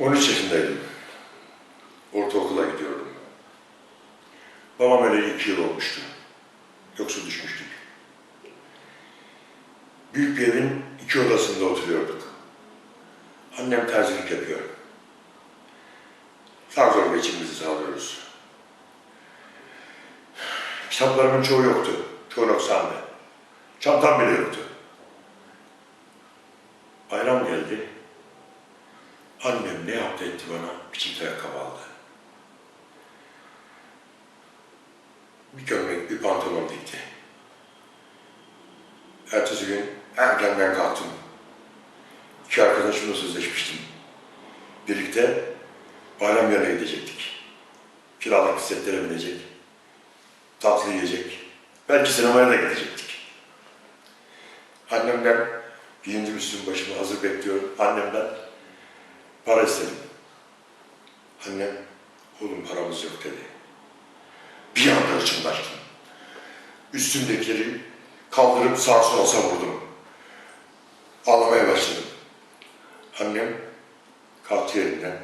13 yaşındaydım. Ortaokula gidiyordum. Babam öyle iki yıl olmuştu. Yoksa düşmüştük. Büyük bir evin iki odasında oturuyorduk. Annem terzilik yapıyor. Zar zor geçimimizi sağlıyoruz. Kitaplarımın çoğu yoktu. Çoğu noksandı. Çantam bile yoktu. Bayram geldi. Annem ne etti bana? Çift ayakkabı aldı. Bir gömlek, bir pantolon dikti. Ertesi gün erkenden kalktım. İki arkadaşımla sözleşmiştim. Birlikte bayram yerine gidecektik. Kiralık bisikletlere binecek. Tatlı yiyecek. Belki sinemaya da gidecektik. Annemden giyindim üstüm başımı hazır bekliyorum. Annemden para istedim. Annem, oğlum paramız yok dedi. Bir anda hırçınlaştım. Üstümdekileri kaldırıp sağa sola savurdum. Ağlamaya başladım. Annem kalktı yerinden.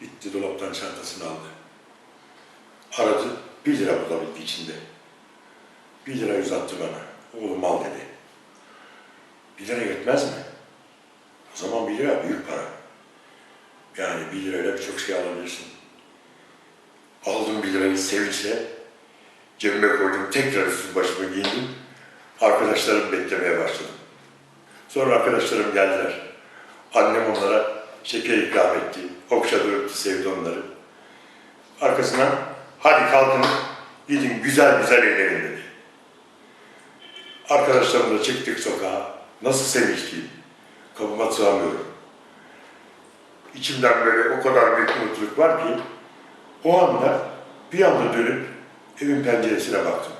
Gitti dolaptan çantasını aldı. Aradı. Bir lira bulabildi içinde. Bir lira uzattı bana. Oğlum al dedi. Bir lira yetmez mi? O zaman bir lira büyük para. Yani bir lirayla birçok şey alabilirsin. Aldım bir lirayı sevinçle. Cebime koydum. Tekrar üstüm başıma giyindim. Arkadaşlarım beklemeye başladım. Sonra arkadaşlarım geldiler. Annem onlara şeker ikram etti. Okşadı, öptü, sevdi onları. Arkasından hadi kalkın gidin güzel güzel eğlenin dedi. Arkadaşlarımla çıktık sokağa. Nasıl sevinçliyim. Kapıma sığamıyorum. İçimden böyle o kadar büyük mutluluk var ki o anda bir anda dönüp evin penceresine baktım.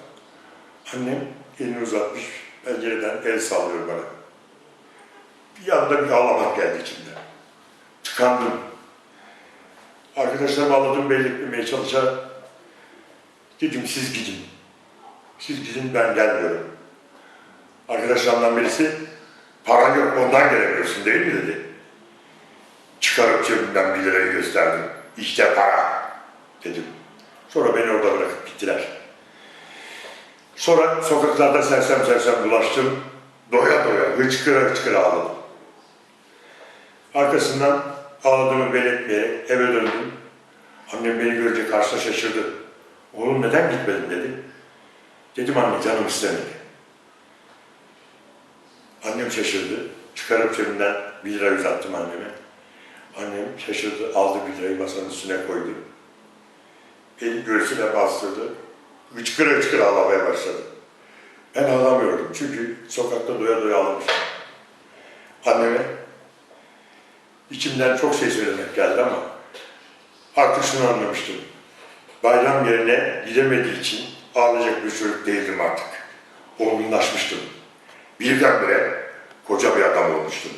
Annem elini uzatmış pencereden el sallıyor bana. Bir anda bir ağlamak geldi içimden. Tıkandım. Arkadaşlarımı ağladım belli etmemeye çalışarak dedim siz gidin. Siz gidin ben gelmiyorum. Arkadaşlarımdan birisi paran yok ondan gelemiyorsun değil mi dedi. Çıkarıp cebimden bir lirayı gösterdim. İşte para dedim. Sonra beni orada bırakıp gittiler. Sonra sokaklarda sersem sersem dolaştım. Doya doya hıçkıra hıçkıra ağladım. Arkasından ağladığımı belirtmeyerek eve döndüm. Annem beni görünce karşısına şaşırdı. Oğlum neden gitmedin dedi. Dedim anne canım istemedi. Annem şaşırdı. Çıkarıp cebimden bir lira uzattım anneme. Annem şaşırdı, aldı lirayı masanın üstüne koydu. El göğsüne bastırdı. Hıçkıra hıçkıra ağlamaya başladı. Ben ağlamıyorum çünkü sokakta doya doya ağlamıştım. Anneme içimden çok şey söylemek geldi ama artık şunu anlamıştım. Bayram yerine gidemediği için ağlayacak bir çocuk değildim artık. Olgunlaşmıştım. Birdenbire koca bir adam olmuştum.